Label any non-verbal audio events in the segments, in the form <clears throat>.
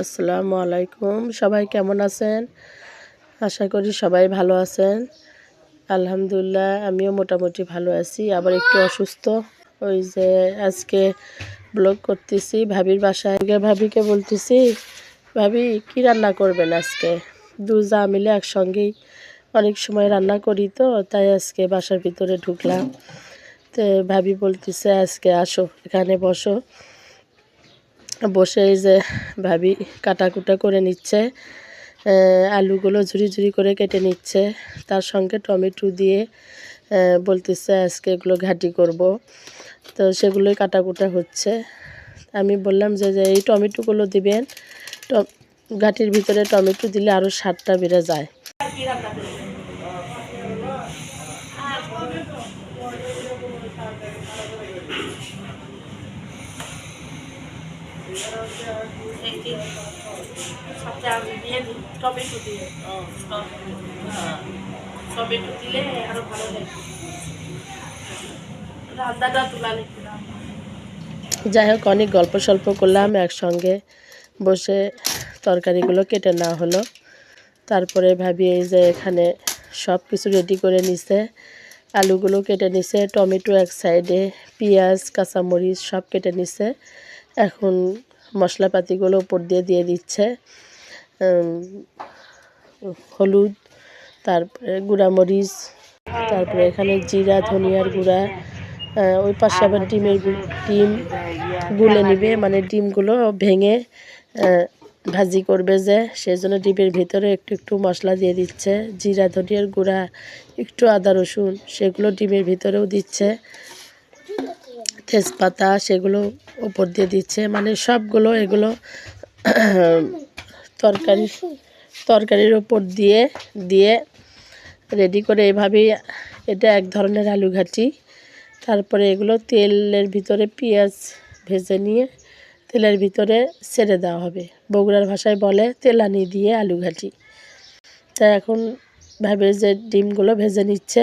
আসসালামু আলাইকুম। সবাই কেমন আছেন? আশা করি সবাই ভালো আছেন। আলহামদুলিল্লাহ, আমিও মোটামুটি ভালো আছি। আবার একটু অসুস্থ। ওই যে আজকে ব্লগ করতেছি, ভাবির বাসায় ভাবিকে বলতেছি, ভাবি, কি রান্না করবেন আজকে? দু যা মিলে একসঙ্গেই অনেক সময় রান্না করি তো, তাই আজকে বাসার ভিতরে ঢুকলাম। তো ভাবি বলতেছে, আজকে আসো, এখানে বসো। বসে এই যে ভাবি কাটাকুটা করে নিচ্ছে আলুগুলো ঝুরি ঝুরি করে কেটে নিচ্ছে। তার সঙ্গে টমেটো দিয়ে বলতেছে আজকে এগুলো ঘাটি করব। তো সেগুলোই কাটাকুটা হচ্ছে। আমি বললাম যে যে এই টমেটোগুলো দিবেন ঘাটির ভিতরে টমেটো দিলে আরও স্বাদটা বেড়ে যায়। যাই হোক, অনেক গল্প সল্প করলাম, একসঙ্গে বসে তরকারিগুলো কেটে নেওয়া হলো। তারপরে ভাবি এই যে এখানে সব কিছু রেডি করে নিছে, আলুগুলো কেটে নিছে, টমেটো এক সাইডে পেঁয়াজ, কাঁচামরিচ সব কেটে নিছে। এখন মশলাপাতিগুলো উপর দিয়ে দিয়ে দিচ্ছে হলুদ, তারপরে গুঁড়ামরিচ, তারপরে এখানে জিরা, ধনিয়ার গুঁড়া ওই পাশে আবার ডিমের ডিম গুলে নিবে মানে ডিমগুলো ভেঙে ভাজি করবে যে সেই জন্য ডিমের ভিতরে একটু একটু মশলা দিয়ে দিচ্ছে, জিরা, ধনিয়ার গুঁড়া, একটু আদা, রসুন, সেগুলো ডিমের ভিতরেও দিচ্ছে। তেজপাতা সেগুলো ওপর দিয়ে দিচ্ছে। মানে সবগুলো এগুলো <clears throat> তরকারি, তরকারির ওপর দিয়ে দিয়ে রেডি করে এভাবেই এটা এক ধরনের আলু ঘাটি। তারপরে এগুলো তেলের ভিতরে পেঁয়াজ ভেজে নিয়ে তেলের ভিতরে ছেড়ে দেওয়া হবে। বগুড়ার ভাষায় বলে তেলানি দিয়ে আলু ঘাটি। তা এখন ভাবে যে ডিমগুলো ভেজে নিচ্ছে।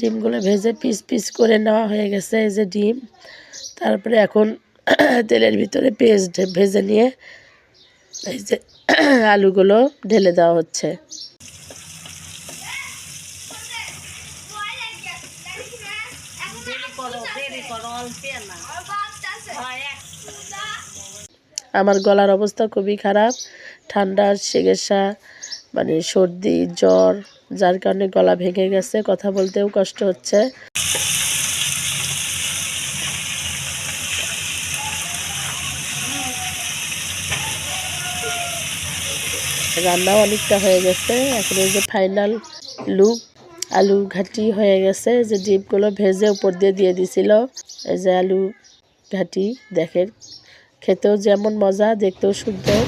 ডিমগুলো ভেজে পিস পিস করে নেওয়া হয়ে গেছে, এই যে ডিম। তারপরে এখন <clears throat> তেলের ভিতরে পেঁয়াজ ভেজে নিয়ে এই যে <clears throat> আলুগুলো ঢেলে দেওয়া হচ্ছে। আমার গলার অবস্থা খুবই খারাপ, ঠান্ডা, সেগেসা। মানে সর্দি, জ্বর, যার কারণে গলা ভেঙে গেছে, কথা বলতেও কষ্ট হচ্ছে। রান্নাও অনেকটা হয়ে গেছে। এখন যে ফাইনাল লুক আলু ঘাটি হয়ে গেছে, যে ডিপগুলো ভেজে উপর দিয়ে দিয়ে দিছিল। এই যে আলু ঘাটি, দেখেন, খেতেও যেমন মজা, দেখতেও সুন্দর।